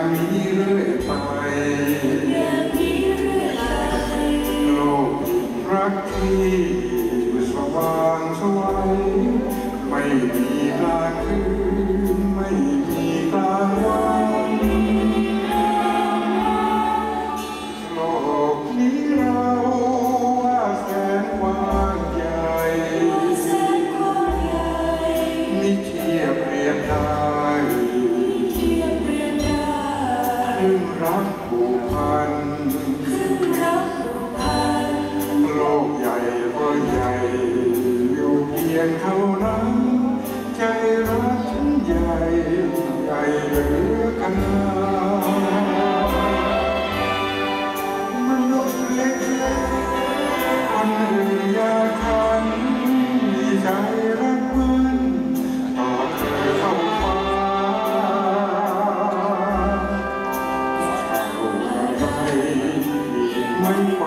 Yeah. รึ่งรักผูกพันโลกใหญ่ก็ใหญ่ อยู่เพียงเท่านั้น one